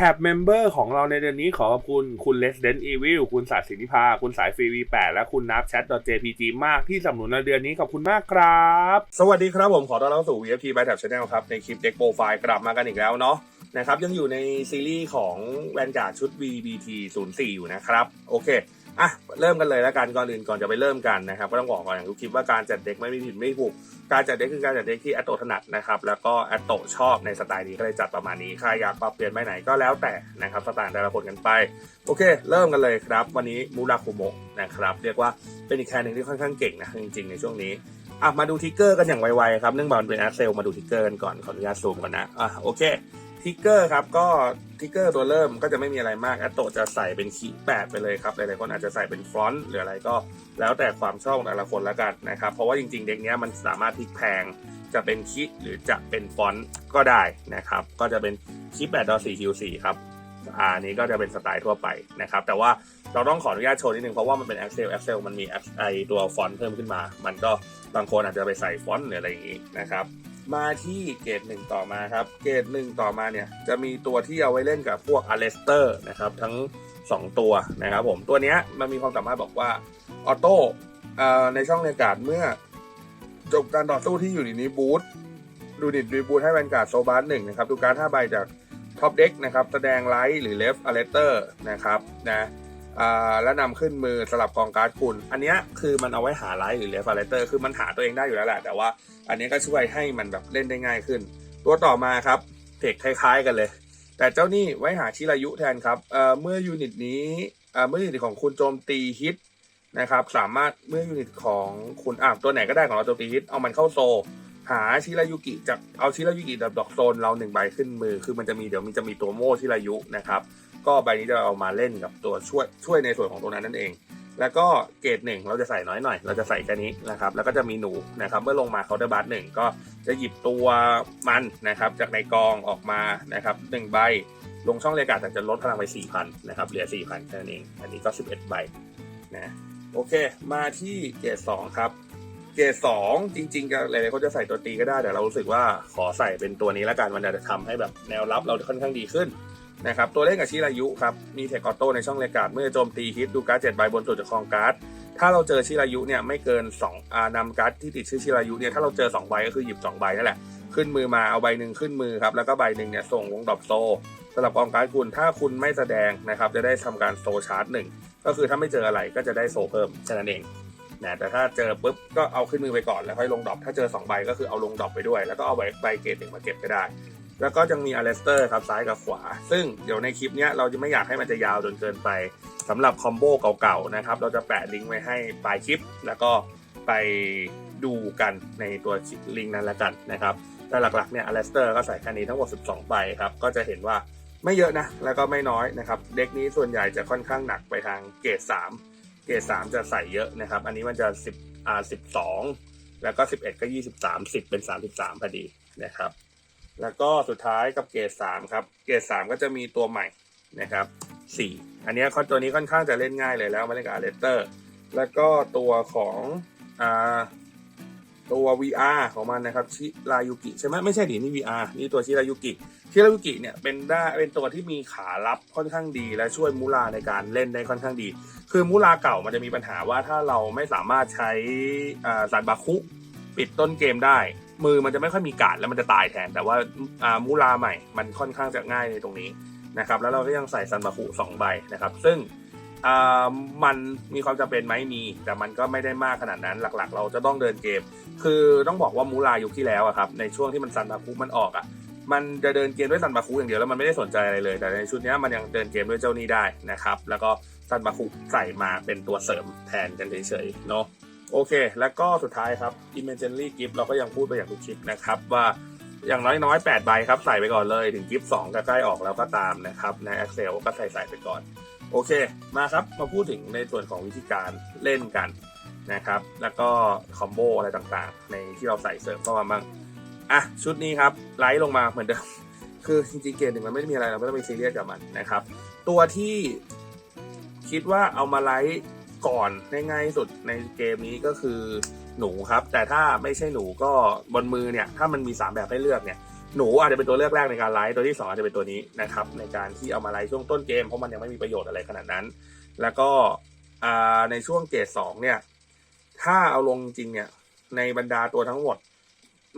แท็บเมมเบอร์ของเราในเดือนนี้ขอขอบคุณ คุณ Resident Evil คุณสาสินิพา คุณสายฟรีวีและคุณนับแชท .jpg มากที่สนับสนุนในเดือนนี้ขอบคุณมากครับ สวัสดีครับผมขอต้อนรับสู่ VFT by Tab Channel ครับ ในคลิปเด็กโปรไฟล์กลับมากันอีกแล้วเนาะนะครับยังอยู่ในซีรีส์ของแวนการ์ดชุด VBT 04อยู่นะครับ โอเค อะเริ่มกันเลยแล้วกันก่อนอื่นก่อนจะไปเริ่มกันนะครับก็ต้องบอกก่อนอย่างทุกคลิปว่าการจัดเด็กไม่มีผิดไม่ถูกการจัดเด็กคือการจัดเด็กที่แอตโตถนัดนะครับแล้วก็แอตโตชอบในสไตล์นี้ก็เลยจัดประมาณนี้ใครอยากปรับเปลี่ยนไปไหนก็แล้วแต่นะครับสไตล์แต่ละคนกันไปโอเค เริ่มกันเลยครับ วันนี้มูราคุโมะนะครับเรียกว่าเป็นอีกแคนหนึ่งที่ค่อนข้างเก่งนะจริงๆในช่วงนี้อะมาดูทิกเกอร์กันอย่างไวๆครับเนื่องจากมันเป็นแอดเซลมาดูทิกเกอร์กันก่อนขออนุญาตซูมก่อนนะอะโอเค ทิกเกอร์ครับก็ทิกเกอร์ตัวเริ่มก็จะไม่มีอะไรมากแอตโตจะใส่เป็นขีแปดไปเลยครับหลายๆคนอาจจะใส่เป็นฟรอนต์หรืออะไรก็ แล้วแต่ความชอบของแต่ละคนละกันนะครับ เพราะว่าจริงๆ เด็กเนี้ยมันสามารถพลิกแพงจะเป็นคิหรือจะเป็นฟอนต์ก็ได้นะครับ ก็จะเป็นคิแปดดอสี่คิวสี่ครับอ่านี้ก็จะเป็นสไตล์ทั่วไปนะครับ แต่ว่าเราต้องขออนุญาตโชว์นิดนึงเพราะว่ามันเป็น Excel Excel มันมีไอตัวฟอนต์เพิ่มขึ้นมา มันก็บางคนอาจจะไปใส่ฟอนต์หรืออะไรอย่างนี้นะครับ มาที่เกรดหนึ่งต่อมาครับ เกรดหนึ่งต่อมาเนี่ยจะมีตัวที่เอาไว้เล่นกับพวกอเลสเตอร์นะครับทั้ง 2 ตัวนะครับผมตัวเนี้ยมันมีความสามารถบอกว่าออโต้ในช่องในการเมื่อจบการต่อสู้ที่อยู่ในนี้บูทดูดิดรีบูทให้แวนการ์ดโซบาร์หนึ่งนะครับดูการ์ด5ใบจากท็อปเด็กนะครับแสดงไลท์หรือเลฟอเลสเตอร์นะครับนะ แล้วนำขึ้นมือสลับกองการ์ดคุณ อันนี้คือมันเอาไว้หาไลท์หรือเลฟอเลเตอร์คือมันหาตัวเองได้อยู่แล้วแหละ แต่ว่าอันนี้ก็ช่วยให้มันแบบเล่นได้ง่ายขึ้น ตัวต่อมาครับเทคคล้ายๆกันเลย แต่เจ้านี่ไว้หาชิรายุแทนครับเมื่อยูนิตนี้เมื่อยูนิตของคุณโจมตีฮิตนะครับสามารถเมื่อยูนิตของคุณอะตัวไหนก็ได้ของเราโจมตีฮิตเอามันเข้าโซหาชิรายุกิจากเอาชิรายุกิดับดอกโซนเราหนึ่งใบขึ้นมือ คือมันจะมีเดี๋ยวมีจะมีตัวโม่ชิรายุนะครับ ก็ใบนี้จะเอามาเล่นกับตัวช่วยช่วยในส่วนของตัวนั้นนั่นเอง แล้วก็เกรดหนึ่งเราจะใส่น้อยหน่อย เราจะใส่แค่นี้นะครับ แล้วก็จะมีหนูนะครับ เมื่อลงมาเคาน์เตอร์บัสหนึ่งก็จะหยิบตัวมันนะครับ จากในกองออกมานะครับหนึ่งใบลงช่องเลกาแต่จะลดพลังไปสี่พันนะครับเหลือสี่พันแค่นั้นเอง อันนี้ก็สิบเอ็ดใบนะโอเค มาที่เกรดสองครับเกรดสองจริงๆก็หลายๆคนจะใส่ตัวตีก็ได้แต่เรารู้สึกว่าขอใส่เป็นตัวนี้ละกันมันจะทำให้แบบแนวรับเราค่อนข้างดีขึ้น นะครับตัวเลขกับชิรายุครับมีเทคออโต้ในช่องเลกาดเมื่อโจมตีฮิตดูการ์ดเจ็ดใบบนตัวจากคองการ์ดถ้าเราเจอชิรายุเนี่ยไม่เกิน2อ่านำการ์ดที่ติดชื่อชิรายุเนี่ยถ้าเราเจอ2ใบก็คือหยิบ2ใบนั่นแหละขึ้นมือมาเอาใบหนึ่งขึ้นมือครับแล้วก็ใบหนึ่งเนี่ยส่งวงดอปโซสำหรับกองการ์ดคุณถ้าคุณไม่แสดงนะครับจะได้ทำการโซชาร์จหนึ่งก็คือถ้าไม่เจออะไรก็จะได้โซเพิ่มแค่นั้นเองนะแต่ถ้าเจอปุ๊บก็เอาขึ้นมือไปก่อนแล้วค่อยลงดอปถ้าเจอ2ใบก็คือเอาลงดอปไปด้วย แล้วก็เอาใบใบเกรดหนึ่งมาเก็บก็ได้ แล้วก็ยังมีอเลสเตอร์ครับซ้ายกับขวา ซึ่งเดี๋ยวในคลิปนี้เราจะไม่อยากให้มันจะยาวจนเกินไปสำหรับคอมโบเก่าๆนะครับ เราจะแปะลิงก์ไว้ให้ปลายคลิป แล้วก็ไปดูกันในตัวลิงก์นั้นล้วกันนะครับแต่หลักๆเนี่ยอเลสเตอร์ก็ใส่แค่นี้ทั้งหมด 12 ใบครับ ก็จะเห็นว่าไม่เยอะนะ แล้วก็ไม่น้อยนะครับเด็กนี้ส่วนใหญ่จะค่อนข้างหนักไปทางเกรด3เกรด3จะใส่เยอะนะครับ อันนี้มันจะ 10อ่า12 แล้วก็ 11 ก็ 23 10 เป็น 33พอดีนะครับ แล้วก็สุดท้ายกับเกรดสามครับ เกรดสามก็จะมีตัวใหม่นะครับสี่อันนี้ยข้อตัวนี้ค่อนข้างจะเล่นง่ายเลยแล้วมาเล่นกับอาเลสเตอร์ แล้วก็ตัวของอ่าตัว VR ของมันนะครับชิรายุกิใช่ไหมไม่ใช่ดินี่ VR นี่ตัวชิรายุกิชิรายุกิเนี่ยเป็นได้เป็นตัวที่มีขารับค่อนข้างดี และช่วยมูลาในการเล่นได้ค่อนข้างดี คือมูลาเก่ามันจะมีปัญหาว่าถ้าเราไม่สามารถใช้อ่าสันบาคุปิดต้นเกมได้ มือมันจะไม่ค่อยมีการดแล้วมันจะตายแทน แต่ว่ามูลาใหม่มันค่อนข้างจะง่ายในตรงนี้นะครับแล้วเราก็ยังใส่ซันบาคุสองใบนะครับ ซึ่งมันมีความจำเป็นไหมมี แต่มันก็ไม่ได้มากขนาดนั้นหลักๆ เราจะต้องเดินเกม คือต้องบอกว่ามูลายุคที่แล้วอะครับในช่วงที่มันซันบาคุมันออกอะมันจะเดินเกมด้วยซันบาคุอย่างเดียวแล้วมันไม่ได้สนใจอะไรเลย แต่ในชุดนี้มันยังเดินเกมด้วยเจ้านี้ได้นะครับ แล้วก็ซันบาคุใส่มาเป็นตัวเสริมแทนกันเฉยๆเนาะ โอเค แล้วก็สุดท้ายครับ Imaginary Gift เราก็ยังพูดไปอย่างทุกคลิปนะครับว่าอย่างน้อยๆ8ใบครับใส่ไปก่อนเลย ถึงกิฟต์2ก็ใกล้ออกแล้วก็ตามนะครับ ใน Excel ก็ใส่ใส่ไปก่อน โอเค มาครับ มาพูดถึงในส่วนของวิธีการเล่นกันนะครับ แล้วก็คอมโบอะไรต่างๆ ในที่เราใส่เสริมเข้ามาบ้างอะชุดนี้ครับ ไลท์ลงมาเหมือนเดิม คือจริงๆเกมหนึ่งมันไม่ได้มีอะไรเราไม่ต้องไปซีเรียสกับมันนะครับ ตัวที่คิดว่าเอามาไลท์ ก่อนง่ายๆสุดในเกมนี้ก็คือหนูครับ แต่ถ้าไม่ใช่หนูก็บนมือเนี่ย ถ้ามันมี 3 แบบให้เลือกเนี่ยหนูอาจจะเป็นตัวเลือกแรกในการไลฟ์ตัวที่สองอาจจะเป็นตัวนี้นะครับ ในการที่เอามาไลฟ์ช่วงต้นเกมเพราะมันยังไม่มีประโยชน์อะไรขนาดนั้น แล้วก็ในช่วงเกรดสองเนี่ยถ้าเอาลงจริงเนี่ยในบรรดาตัวทั้งหมด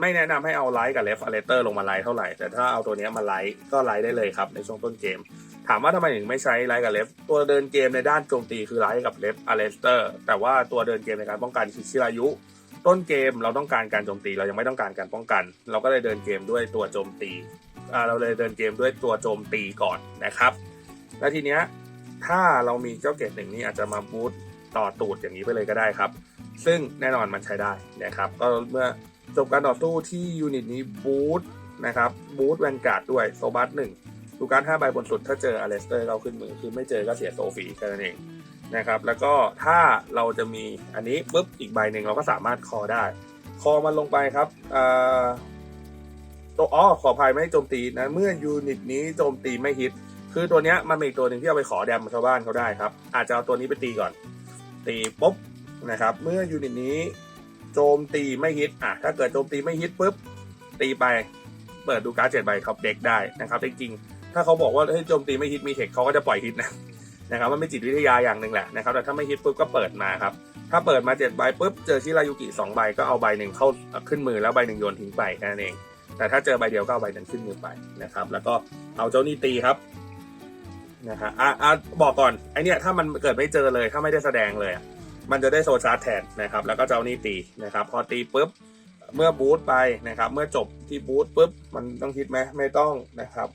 ไม่แนะนำให้เอาไลท์กับเลฟอเลเตอร์ลงมาไลท์เท่าไหร่แต่ถ้าเอาตัวนี้มาไลท์ก็ไลท์ได้เลยครับในช่วงต้นเกม ถามว่าทำไมถึงไม่ใช้ไลท์กับเลฟตัวเดินเกมในด้านโจมตีคือไลท์กับเลฟอาเลสเตอร์ แต่ว่าตัวเดินเกมในการป้องกันคือชิรายุ ต้นเกมเราต้องการการโจมตีเรายังไม่ต้องการการป้องกัน เราก็เลยเดินเกมด้วยตัวโจมตีเราเลยเดินเกมด้วยตัวโจมตีก่อนนะครับ แล้วทีเนี้ยถ้าเรามีเจ้าเกรดหนึ่งนี่อาจจะมาบูตต่อตูดอย่างนี้ไปเลยก็ได้ครับ ซึ่งแน่นอนมันใช้ได้นะครับ ก็เมื่อจบการต่อสู้ที่ยูนิตนี้บูตนะครับบูตแวนการ์ดด้วยโซบัสหนึ่ง ดูการห้าใบบนสุดถ้าเจออเลสเตอร์เราขึ้นมือคือไม่เจอก็เสียโซฟีแค่นั้นเองนะครับแล้วก็ถ้าเราจะมีอันนี้ปุ๊บอีกใบหนึ่งเราก็สามารถคอได้ คอมันลงไปครับตัวอ๋อขออภัยไม่โจมตีนะเมื่อยูนิตนี้โจมตีไม่ฮิต คือตัวเนี้ยมันมีอีกตัวหนึ่งที่เอาไปขอแดมชาวบ้านเขาได้ครับ อาจจะเอาตัวนี้ไปตีก่อน ตีปุ๊บนะครับ เมื่อยูนิตนี้โจมตีไม่ฮิตอะถ้าเกิดโจมตีไม่ฮิตปุ๊บตีไป เปิดดูการ์ดเจ็ดใบท็อปเด็กได้นะครับจริงๆ ถ้าเขาบอกว่าให้โจมตีไม่ฮิตมีเทคเขาก็จะปล่อยฮิตนะนะครับมันเป็นจิตวิทยาอย่างหนึ่งแหละนะครับแต่ถ้าไม่ฮิตปุ๊บก็เปิดมาครับถ้าเปิดมาเจ็ดใบปุ๊บเจอชิรายุกิสองใบก็เอาใบหนึ่งเข้าขึ้นมือแล้วใบหนึ่งโยนทิ้งไปแค่นั้นเอง แต่ถ้าเจอใบเดียวก็เอาใบนั้นขึ้นมือไปนะครับ แล้วก็เอาเจ้านี่ตีครับนะฮะอะอะบอกก่อนไอเนี้ยถ้ามันเกิดไม่เจอเลยถ้าไม่ได้แสดงเลยมันจะได้โซชาร์จแทนนะครับ แล้วก็เจ้านี่ตีนะครับ พอตีปุ๊บเมื่อบูทไปนะครับ เมื่อจบที่บูทปุ๊บมันต้องคิดไหมไม่ต้องนะครับ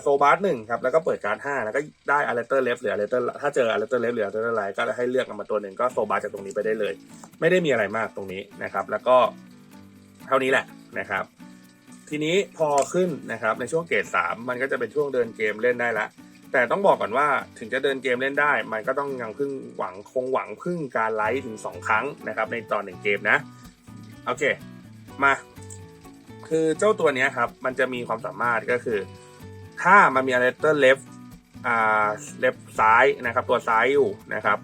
โซบาร์หนึ่งครับแล้วก็เปิดการ์ดห้าแล้วก็ได้อ l เลเตอร์เลฟหรืออ l เลเตอร์ถ้าเจออ l เลเตอร์เลฟหรืออ l เลเตอร์ไลก็ให้เลือกมาตัวหนึ่งก็โซบาร์จากตรงนี้ไปได้เลย ไม่ได้มีอะไรมากตรงนี้นะครับ แล้วก็เท่านี้แหละนะครับ ทีนี้พอขึ้นนะครับในช่วงเกรดสามมันก็จะเป็นช่วงเดินเกมเล่นได้ละแต่ต้องบอกก่อนว่าถึงจะเดินเกมเล่นได้ มันก็ต้องยังพึ่งหวังคงหวังพึ่งการไลท์ถึง 2 ครั้งนะครับในตอนหนึ่งเกมนะโอเคมา คือเจ้าตัวนี้ครับมันจะมีความสามารถก็คือ ถ้ามันมีอะไรเตอร์เลฟอ่าเลฟซ้ายนะครับ ตัวซ้ายอยู่นะครับ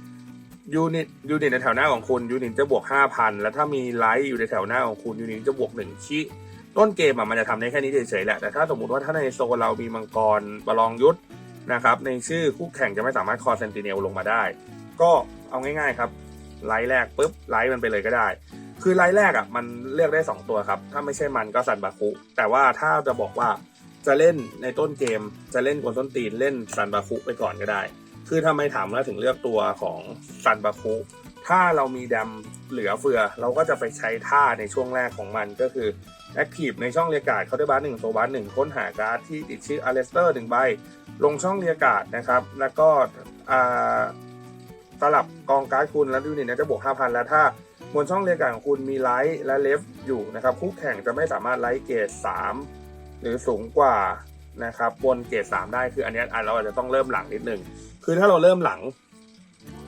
ยูนิตยูนิตในแถวหน้าของคุณยูนิตจะบวก 5,000 แล้วถ้ามีไลท์อยู่ในแถวหน้าของคุณยูนิตจะบวก1ชิต้นเกมอะมันจะทำได้แค่นี้เฉยๆแหละแต่ถ้าสมมุติว่าถ้าในโซนเรามีมังกรประลองยุทธนะครับ ในชื่อคู่แข่งจะไม่สามารถคอเซนติเนลลงมาได้ ก็เอาง่ายๆครับ ไลท์แรกปุ๊บไลท์มันไปเลยก็ได้ คือไลท์แรกอะมันเลือกได้ 2 ตัวครับ ถ้าไม่ใช่มันก็ซันบาคุแต่ว่าถ้าจะบอกว่า จะเล่นในต้นเกม จะเล่นกวนต้นตีนเล่นซันบาคุไปก่อนก็ได้ คือทำไมถามแล้วถึงเลือกตัวของซันบาคุถ้าเรามีดมเหลือเฟือ เราก็จะไปใช้ท่าในช่วงแรกของมันก็คือแอคทีฟในช่องเรียกาดเขาได้บัสหนึ่งโซบัสหนึ่งค้นหาการ์ดที่ติดชื่ออเลสเตอร์หนึ่งใบ ลงช่องเรียกาดนะครับ แล้วก็สลับกองการ์ดคุณแล้วดูนี่นะจะบวก 5,000 แล้วถ้าบนช่องเรียกาดของคุณมีไลท์และเลฟอยู่นะครับคู่แข่งจะไม่สามารถไลท์เกรด3 หรือสูงกว่านะครับบนเกรด3ได้คืออันนี้เราอาจจะต้องเริ่มหลังนิดหนึ่งคือถ้าเราเริ่มหลัง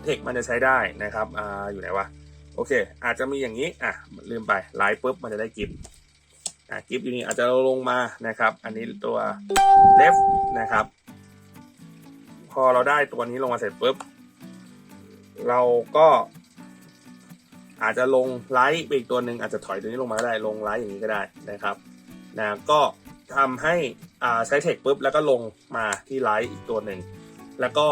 เทคมันจะใช้ได้นะครับอ่าอยู่ไหนวะโอเค อาจจะมีอย่างนี้อะลืมไปไลท์ปุ๊บมันจะได้กิฟต์อะกิฟต์อยู่นี่อาจจะลงมานะครับ อันนี้ตัวเลฟนะครับ พอเราได้ตัวนี้ลงมาเสร็จปุ๊บเราก็อาจจะลงไลท์ไปอีกตัวหนึ่งอาจจะถอยตัวนี้ลงมาได้ลงไลท์อย่างนี้ก็ได้นะครับนะก็ ทำให้อ่าใช้เทคปุ๊บแล้วก็ลงมาที่ไลท์อีกตัวหนึ่ง แล้วก็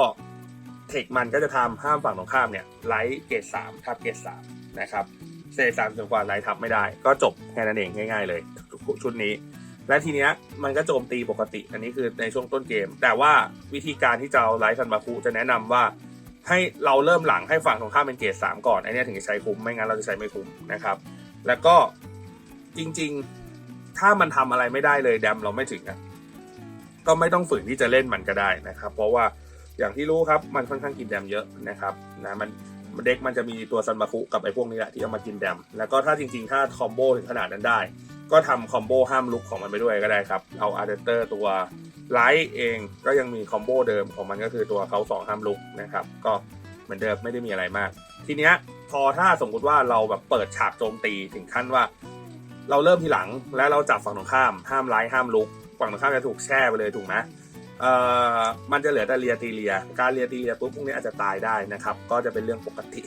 เทคมันก็จะทำห้ามฝั่งตรงข้ามเนี่ยไลท์เกรดสามทับเกรดสามนะครับเศษสามส่วนกว่าไลท์ทับไม่ได้ ก็จบแค่นั้นเองง่าย ๆ เลยชุดนี้ และทีเนี้ยมันก็โจมตีปกติ อันนี้คือในช่วงต้นเกม แต่ว่าวิธีการที่จะเอาไลท์ซันบาคุจะแนะนำว่าให้เราเริ่มหลังให้ฝั่งตรงข้ามเป็นเกรดสามก่อนไอันนี้ถึงจะใช้คุ้มไม่งั้นเราจะใช้ไม่คุ้มนะครับ แล้วก็จริง ๆ ถ้ามันทำอะไรไม่ได้เลยแดมเราไม่ถึงอะก็ไม่ต้องฝืนที่จะเล่นมันก็ได้นะครับ เพราะว่าอย่างที่รู้ครับมันค่อนข้างกินแดมเยอะนะครับนะมันเด็กมันจะมีตัวซันบาคุกับไอ้พวกนี้แหละที่เอามากินแดม แล้วก็ถ้าจริงๆ ถ้าคอมโบถึงขนาดนั้นได้ ก็ทำคอมโบห้ามลุกของมันไปด้วยก็ได้ครับ เอาอาร์เดเตอร์ตัวไลท์เองก็ยังมีคอมโบเดิมของมันก็คือตัวเขาสองห้ามลุกนะครับ ก็เหมือนเดิมไม่ได้มีอะไรมาก ทีเนี้ยพอถ้าสมมุติว่าเราแบบเปิดฉากโจมตีถึงขั้นว่า เราเริ่มทีหลังแล้วเราจับฝั่งตรงข้าม ห้ามไลท์ห้ามลุก ฝั่งตรงข้ามจะถูกแช่ไปเลยถูกไหมเอ่อมันจะเหลือแต่เลียตีเลีย การเลียตีเลียปุ๊บพวกนี้อาจจะตายได้นะครับ ก็จะเป็นเรื่องปกติ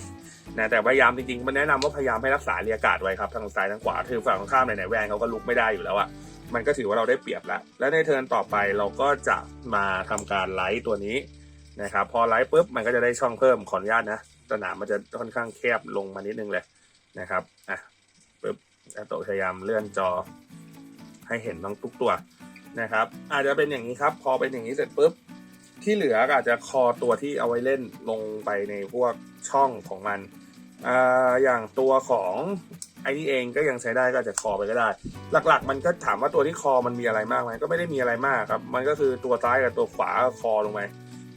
นะแต่พยายามจริงๆ มันแนะนำว่าพยายามให้รักษาเลียอากาศไว้ครับทางซ้ายทางขวาถือฝั่งตรงข้ามไหนๆแวนเขาก็ลุกไม่ได้อยู่แล้วอะมันก็ถือว่าเราได้เปรียบแล้ว และในเทิร์นต่อไปเราก็จะมาทำการไลท์ตัวนี้นะครับพอไลท์ปุ๊บมันก็จะได้ช่องเพิ่มขออนุญาตนะสนามมันจะค่อนข้างแคบลงมานิดนึงเลยนะครับอะ อาโตพยายามเลื่อนจอ ให้เห็นทั้งทุกตัวนะครับ อาจจะเป็นอย่างนี้ครับ พอเป็นอย่างนี้เสร็จปุ๊บที่เหลือก็อาจจะคอตัวที่เอาไว้เล่นลงไปในพวกช่องของมันอ่าอย่างตัวของไอ้นี่เองก็ยังใช้ได้ก็จะคอไปก็ได้ หลักๆ มันก็ถามว่าตัวที่คอมันมีอะไรมากไหมก็ไม่ได้มีอะไรมากครับ มันก็คือตัวซ้ายกับตัวขวาคอลงไป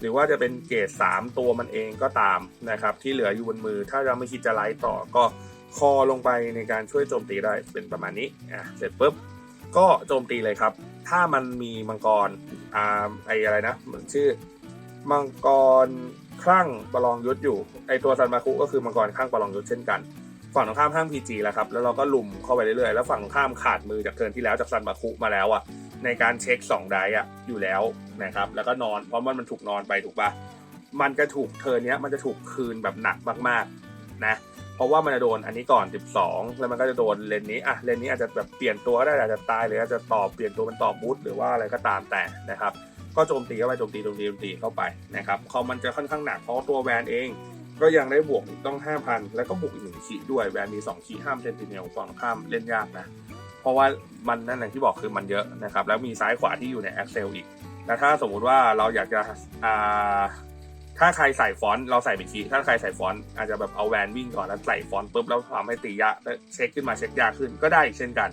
หรือว่าจะเป็นเกรดสามตัวมันเองก็ตามนะครับ ที่เหลืออยู่บนมือ ถ้าเราไม่คิดจะไลท์ต่อก็ คอลงไปในการช่วยโจมตีได้เป็นประมาณนี้อะเสร็จปุ๊บก็โจมตีเลยครับ ถ้ามันมีมังกรอ่าไออะไรนะมือนชื่อ มังกรคลั่งประลองยุทธอยู่ไอตัวซันมาคุก็คือมังกรคลั่งประลองยุทธเช่นกันฝั่งตรงข้ามห้ามพีจีแล้วครับแล้วเราก็ลุมเข้าไปเรื่อยๆแล้วฝั่งตรงข้ามขาดมือจากเทินที่แล้วจากซันมาคุมาแล้วอะในการเช็ค2ได้อะอยู่แล้วนะครับแล้วก็นอนเพราะมันมันถูกนอนไปถูกปะมันจะถูกเทินเนี้ยมันจะถูกคืนแบบหนักมากๆนะ เพราะว่ามันจะโดนอันนี้ก่อน 12 แล้วมันก็จะโดนเลนนี้อะเลนนี้อาจจะแบบเปลี่ยนตัวก็ได้อาจจะตายหรืออาจจะตอบเปลี่ยนตัวเป็นตอบบูทหรือว่าอะไรก็ตามแต่นะครับ ก็โจมตีเข้าไปโจมตีโจมตีโจมตีเข้าไปนะครับเขามันจะค่อนข้างหนักเพราะตัวแวนเอง ก็ยังได้บวกอีกต้อง 5,000 แล้วก็บวกอีกหนึ่งขีดด้วยแวนมี2ขีดห้ามเซนติเนลฝั่งข้ามเล่นยากนะเพราะว่ามันนั่นแหละที่บอกคือมันเยอะนะครับแล้วมีซ้ายขวาที่อยู่ใน Excel อีกแล้วถ้าสมมุติว่าเราอยากจะอ่า ถ้าใครใส่ฟอนต์เราใส่เป็นคีย์ถ้าใครใส่ฟอนต์อาจจะแบบเอาแวนวิ่งก่อนแล้วใส่ฟอนต์ปุ๊บแล้วทำให้ตียากเช็คขึ้นมาเช็คยากขึ้นก็ได้อีกเช่นกัน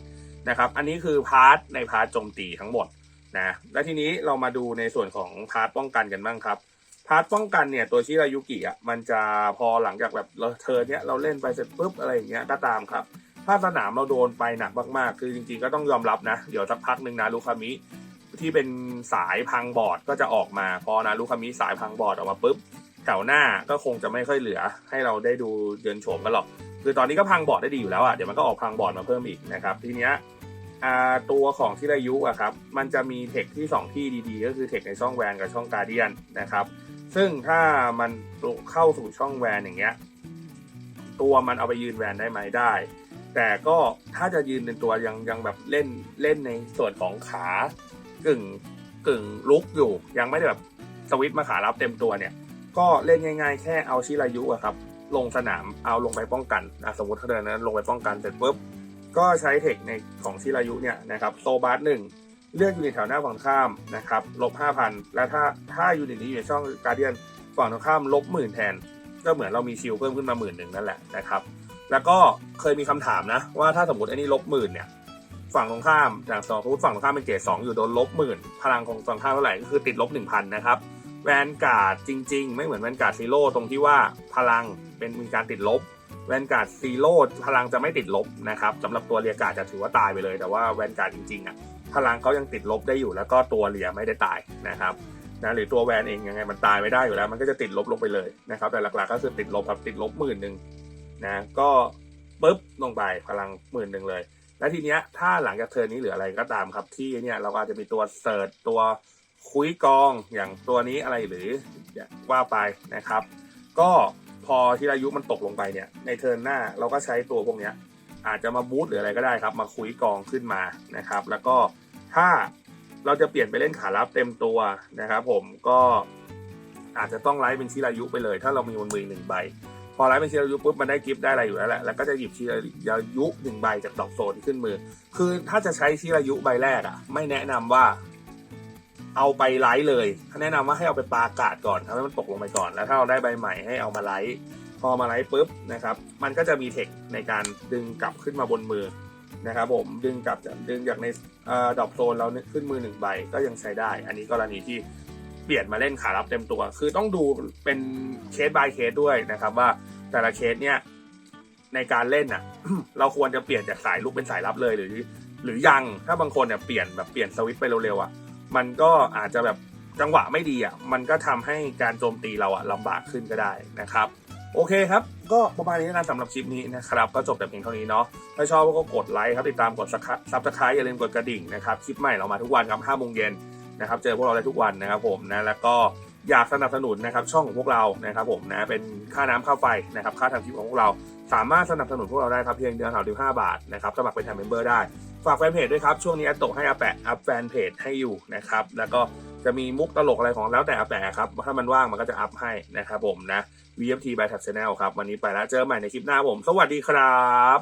นะครับ อันนี้คือพาร์ทในพาร์ทโจมตีทั้งหมดนะและทีนี้เรามาดูในส่วนของพาร์ทป้องกันกันบ้างครับพาร์ทป้องกันเนี่ยตัวชิรายุกิอะมันจะพอหลังจากแบบเราเธอเนี้ยเราเล่นไปเสร็จปุ๊บอะไรอย่างเงี้ยก็ตามครับ ถ้าสนามเราโดนไปหนักมากๆ คือจริงๆก็ต้องยอมรับนะ เดี๋ยวสักพักหนึ่งนะลูคามิ ที่เป็นสายพังบอร์ดก็จะออกมาพอนะลูคามิสายพังบอร์ดออกมาปุ๊บแถวหน้าก็คงจะไม่ค่อยเหลือ ให้เราได้ดูเดินโฉมกันหรอก คือตอนนี้ก็พังบอร์ดได้ดีอยู่แล้วอะเดี๋ยวมันก็ออกพังบอร์ดมาเพิ่มอีกนะครับทีเนี้ยตัวของที่รายุอะครับมันจะมีเทคที่ 2 ที่ดีๆ ก็คือเทคในช่องแวนกับช่องการเดียนนะครับซึ่งถ้ามันเข้าสู่ช่องแวนอย่างเงี้ยตัวมันเอาไปยืนแวนได้ไหมได้ แต่ก็ถ้าจะยืนเป็นตัวยังยังแบบเล่นเล่นในส่วนของขา กึ่งกึ่งลุกอยู่ ยังไม่ได้แบบสวิตมาขารับเต็มตัวเนี่ย ก็เล่นง่าย ๆ แค่เอาชิรายุอะครับ ลงสนามเอาลงไปป้องกันอะสมมติถ้าเดินนั้นลงไปป้องกันเสร็จปุ๊บก็ใช้เทคในของชิรายุเนี่ยนะครับโซบาร์หนึ่งเลือกยูนิตแถวหน้าฝั่งข้ามนะครับลบห้าพันและถ้าถ้ายูนิตนี้อยู่ในช่องการเดียนฝั่งตรงข้ามลบหมื่นแทน ก็เหมือนเรามีชิลเพิ่มขึ้นมาหมื่นหนึ่งนั่นแหละนะครับ แล้วก็เคยมีคำถามนะว่าถ้าสมมติอ้นี่ลบหมื่นเนี่ย ฝั่งตรงข้ามอย่างสองทุตฝั่งตรงข้ามเป็นเกรดสองอยู่โดนลบหมื่นพลังของฝั่งข้ามเท่าไหร่ก็คือติดลบหนึ่งพันนะครับแวนการ์ดจริง ๆ ไม่เหมือนแวนการ์ดซีโร่ตรงที่ว่าพลังเป็นมีการติดลบแวนการ์ดซีโร่พลังจะไม่ติดลบนะครับสำหรับตัวเรียการ์ดจะถือว่าตายไปเลย แต่ว่าแวนการ์ดจริงๆอะพลังเขายังติดลบได้อยู่แล้วก็ตัวเรียไม่ได้ตายนะครับนะหรือตัวแวนเองยังไงมันตายไม่ได้อยู่แล้ว มันก็จะติดลบลงไปเลยนะครับ แต่หลักๆก็คือติดลบครับติดลบหมื่นหนึ่งนะก็ปุ๊บลงไปพลังหมื่นหนึ่งเลย แล้วทีเนี้ยถ้าหลังจากเทิร์นนี้เหลืออะไรก็ตามครับ ที่เนี่ยเราก็อาจจะมีตัวเสิร์ชตัวคุยกองอย่างตัวนี้อะไรหรือว่าไปนะครับ ก็พอที่อายุมันตกลงไปเนี่ย ในเทิร์นหน้าเราก็ใช้ตัวพวกเนี้ย อาจจะมาบูตหรืออะไรก็ได้ครับ มาคุยกองขึ้นมานะครับ แล้วก็ถ้าเราจะเปลี่ยนไปเล่นขารับเต็มตัวนะครับ ผมก็อาจจะต้องไลฟ์เป็นชิรายุไปเลย ถ้าเรามีบนมือหนึ่งใบ พอไลฟ์เป็นชิรายุปุ๊บมันได้กิฟต์ได้อะไรอยู่แล้วแหละแล้วก็จะหยิบชิรายุหนึ่งใบจากดอกโซนขึ้นมือ คือถ้าจะใช้ชิรายุใบแรกอะ ไม่แนะนำว่าเอาไปไลฟ์เลยแนะนำว่าให้เอาไปปาอากาศก่อนทำให้มันตกลงไปก่อน แล้วถ้าเราได้ใบใหม่ให้เอามาไลฟ์พอมาไลฟ์ปุ๊บนะครับ มันก็จะมีเทคในการดึงกลับขึ้นมาบนมือนะครับผมดึงกลับจากดึงจากในดอกโซนเราขึ้นมือหนึ่งใบก็ยังใช้ได้ อันนี้กรณีที่ เปลี่ยนมาเล่นขารับเต็มตัว คือต้องดูเป็นเคส by เคสด้วยนะครับ ว่าแต่ละเคสเนี่ยในการเล่นอะ เราควรจะเปลี่ยนจากสายลุกเป็นสายรับเลยหรือ หรือยังถ้าบางคนเนี่ยเปลี่ยนแบบเปลี่ยนสวิตไปเร็วๆอะ มันก็อาจจะแบบจังหวะไม่ดีอะ มันก็ทำให้การโจมตีเราอะลำบากขึ้นก็ได้นะครับโอเคครับ ก็ประมาณนี้นะสำหรับคลิปนี้นะครับ ก็จบแต่เพียงเท่านี้เนาะ ถ้าชอบก็กดไลค์ครับ ติดตามกดซับสไครต์อย่าลืมกดกระดิ่งนะครับ คลิปใหม่เรามาทุกวันครับ5โมงเย็น นะครับเจอพวกเราได้ทุกวันนะครับผมนะแล้วก็อยากสนับสนุนนะครับช่องของพวกเรานะครับผมนะเป็นค่าน้ำค่าไฟนะครับค่าทำคลิปของพวกเรา สามารถสนับสนุนพวกเราได้ครับเพียงเดือนละ35บาทนะครับสมัครเป็นทางเมมเบอร์ได้ฝากแฟนเพจด้วยครับช่วงนี้อาโตะให้อาแปะอัพแฟนเพจให้อยู่นะครับแล้วก็จะมีมุกตลกอะไรของแล้วแต่อาแปะครับถ้ามันว่างมันก็จะอัพให้นะครับผมนะ VFT by Tab Channel ครับวันนี้ไปแล้วเจอใหม่ในคลิปหน้าผม สวัสดีครับ